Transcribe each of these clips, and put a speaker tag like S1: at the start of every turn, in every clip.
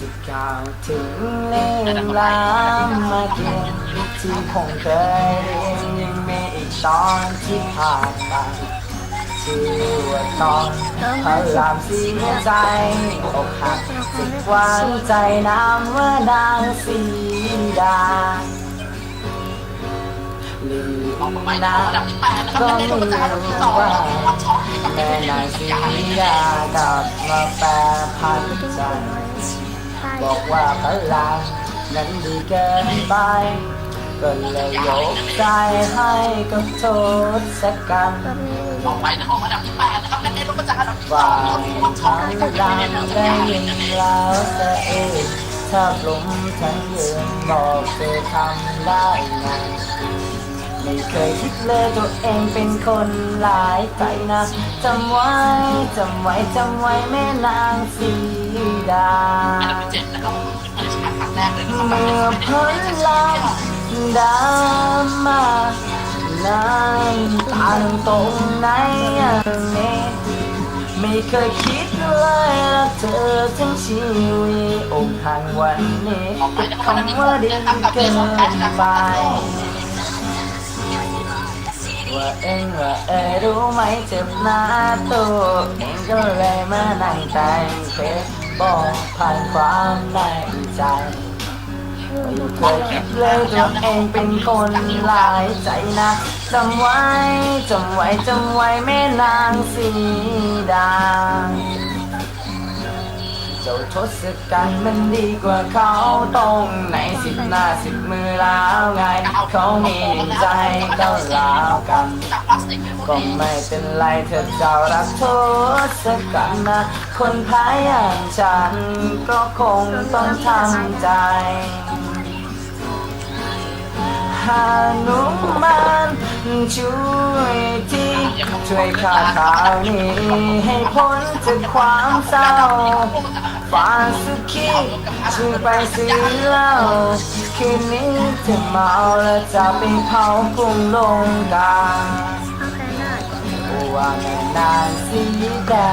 S1: จะกล่าวถึงเล่มลามมาเกียนที่คงเคยเรียนยังมีอีกตอนที่ผ่านไปชื่อว่าตอนพลามเสียใจอกหักจิวานใจน้ำว่านางสีดาลืมนางก็ไม่รู้ว่าแม่นางสีดากลับมาแปรพันใจ บอกว่าพลังนั้นดีเกินไปก็เลยยกใจให้กับโทษกัณฐ์
S2: ออกไปนะออกมาดับที่แปดนะครับเป็นเอ็นลูกกระจายดับที่ส
S1: ว่า
S2: อง
S1: ทั้งลำได้ยินแล้วเสียเองถ้าปลุมทั้งยืนบอกเธอทำได้ไง ไม่เคยคิดเลยตัวเองเป็นคนหลายใจนะจำไว้จำไว้จำไว้แม่นางสีดา
S2: อันดับที่เจ็ดนะครับเป็นผู้ชายครั้งแรกเลยนะครับ
S1: เมื่อพ้นลำดามาน้ำตาลงตรงไหนอย่างนี้ไม่เคยคิดเลยรักเธอทั้งชีวิตอกหักวันนี้
S2: คำ
S1: ว่าดี
S2: เกิ
S1: นไป ว่าเองว่าเอยรู้ไหมเจ็บหน้าตัวเองก็เลยมานั่งแต่งเพลงบอกผ่านความในใจไม่เคยคิดเลยตัวเองเป็นคนหลายใจนะจำไว้จำไว้จำไว้แม่นางสีดา เจ้าทศกัณฐ์มันดีกว่าเขาตรงไหนสิบหน้าสิบมือแล้วไง เขามีหนึ่งใจก็แล้วกัน
S2: ก็
S1: ไม่เป็นไรเธอเจ้ารักทศกัณฐ์นะ คนพายอย่างฉันก็คงต้องทำใจหานุมานช่วยที่ช่วยข่าวข่าวนี้ให้พ้นจากความเศร้า ฟ้าสุกีจูไปสีเล่าคืนนี้จะเมาแล้วจะไปเผากรุงลงกาว่านานสีดา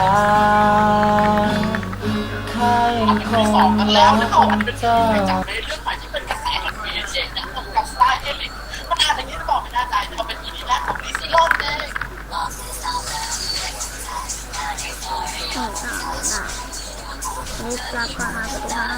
S1: ข้า
S2: ยัง
S1: ค
S2: งรั
S1: ก
S2: เจ้าอ่า รู้那个的ป